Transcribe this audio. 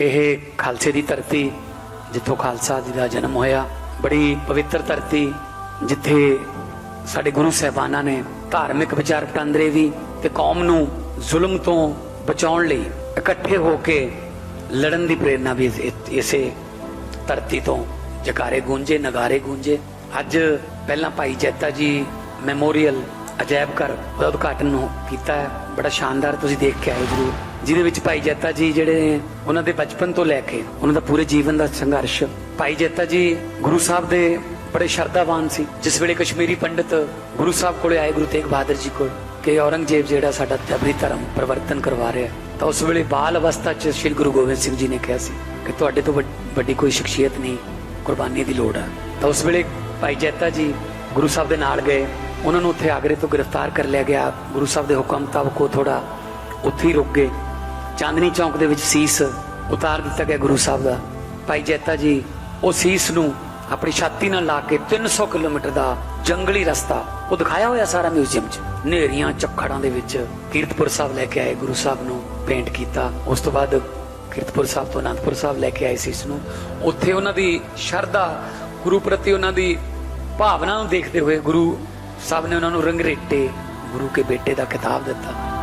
ਇਹ ਖਾਲਸੇ ਦੀ ਧਰਤੀ ਜਿੱਥੋਂ ਖਾਲਸਾ ਜੀ ਦਾ ਜਨਮ ਹੋਇਆ, ਬੜੀ ਪਵਿੱਤਰ ਧਰਤੀ ਜਿੱਥੇ ਸਾਡੇ ਗੁਰੂ ਸਾਹਿਬਾਨਾਂ ਨੇ ਧਾਰਮਿਕ ਵਿਚਾਰ ਵਟਾਂਦਰੇ ਵੀ ਤੇ ਕੌਮ ਨੂੰ ਜ਼ੁਲਮ ਤੋਂ ਬਚਾਉਣ ਲਈ ਇਕੱਠੇ ਹੋ ਕੇ ਲੜਨ ਦੀ ਪ੍ਰੇਰਣਾ ਵੀ ਇਸੇ ਧਰਤੀ ਤੋਂ ਜਕਾਰੇ ਗੂੰਜੇ, ਨਗਾਰੇ ਗੂੰਜੇ। ਅੱਜ ਪਹਿਲਾਂ ਭਾਈ ਜੈਤਾ ਜੀ ਮੈਮੋਰੀਅਲ ਅਜਾਇਬ ਘਰ ਦਾ ਉਦਘਾਟਨ ਕੀਤਾ ਹੈ। ਬੜਾ ਸ਼ਾਨਦਾਰ ਤੁਸੀਂ ਦੇਖ ਕੇ ਆਏ ਜਰੂਰ। ਜਿਹਦੇ ਵਿੱਚ ਭਾਈ ਜੈਤਾ ਜੀ ਜਿਹੜੇ ਨੇ, ਉਹਨਾਂ ਦੇ ਬਚਪਨ ਤੋਂ ਲੈ ਕੇ ਉਹਨਾਂ ਦਾ ਪੂਰੇ ਜੀਵਨ ਦਾ ਸੰਘਰਸ਼। ਭਾਈ ਜੈਤਾ ਜੀ ਗੁਰੂ ਸਾਹਿਬ ਦੇ ਬੜੇ ਸ਼ਰਧਾਵਾਨ ਸੀ। ਜਿਸ ਵੇਲੇ ਕਸ਼ਮੀਰੀ ਪੰਡਿਤ ਗੁਰੂ ਸਾਹਿਬ ਕੋਲੇ ਆਏ ਗੁਰੂ ਤੇਗ ਬਹਾਦਰ ਜੀ ਕੋਲ ਕਿ ਔਰੰਗਜ਼ੇਬ ਜਿਹੜਾ ਸਾਡਾ ਜਬਰੀ ਧਰਮ ਪਰਿਵਰਤਨ ਕਰਵਾ ਰਿਹਾ ਤਾਂ ਉਸ ਵੇਲੇ ਬਾਲ ਅਵਸਥਾ 'ਚ ਸ੍ਰੀ ਗੁਰੂ ਗੋਬਿੰਦ ਸਿੰਘ ਜੀ ਨੇ ਕਿਹਾ ਸੀ ਕਿ ਤੁਹਾਡੇ ਤੋਂ ਵੱਡ- ਵੱਡੀ ਕੋਈ ਸ਼ਖਸੀਅਤ ਨਹੀਂ ਕੁਰਬਾਨੀ ਦੀ ਲੋੜ ਹੈ। ਤਾਂ ਉਸ ਵੇਲੇ ਭਾਈ ਜੈਤਾ ਜੀ ਗੁਰੂ ਸਾਹਿਬ ਦੇ ਨਾਲ ਗਏ। ਉਹਨਾਂ ਨੂੰ ਉੱਥੇ ਆਗਰੇ ਤੋਂ ਗ੍ਰਿਫਤਾਰ ਕਰ ਲਿਆ ਗਿਆ। ਗੁਰੂ ਸਾਹਿਬ ਦੇ ਹੁਕਮ ਮੁਤਾਬਕ ਉਹ ਥੋੜਾ ਉੱਥੇ ਹੀ ਰੁਕ ਗਏ। ਚਾਂਦਨੀ ਚੌਂਕ ਦੇ ਵਿੱਚ ਸੀਸ ਉਤਾਰ ਦਿੱਤਾ ਗਿਆ ਗੁਰੂ ਸਾਹਿਬ ਦਾ। ਭਾਈ ਜੈਤਾ ਜੀ, ਉਹ ਸੀਸ ਨੂੰ ਆਪਣੀ ਛਾਤੀ ਨਾਲ ਲਾ ਕੇ 300 ਕਿਲੋਮੀਟਰ ਦਾ ਜੰਗਲੀ ਰਸਤਾ, ਉਹ ਦਿਖਾਇਆ ਹੋਇਆ ਸਾਰਾ ਮਿਊਜ਼ੀਅਮ 'ਚ। ਨੇਰੀਆਂ ਚੱਖੜਾਂ ਦੇ ਵਿੱਚ ਕੀਰਤਪੁਰ ਸਾਹਿਬ ਲੈ ਕੇ ਆਏ ਗੁਰੂ ਸਾਹਿਬ ਨੂੰ ਪੇਂਟ ਕੀਤਾ। ਉਸ ਤੋਂ ਬਾਅਦ ਕੀਰਤਪੁਰ ਸਾਹਿਬ ਤੋਂ ਅਨੰਦਪੁਰ ਸਾਹਿਬ ਲੈ ਕੇ ਆਏ ਸੀ ਇਸ ਨੂੰ। ਉੱਥੇ ਉਹਨਾਂ ਦੀ ਸ਼ਰਧਾ, ਗੁਰੂ ਪ੍ਰਤੀ ਉਹਨਾਂ ਦੀ ਭਾਵਨਾ ਨੂੰ ਦੇਖਦੇ ਹੋਏ ਗੁਰੂ ਸਭ ਨੇ ਉਹਨਾਂ ਨੂੰ ਰੰਗਰੇਟੇ ਗੁਰੂ ਕੇ ਬੇਟੇ ਦਾ ਖਿਤਾਬ ਦਿੱਤਾ।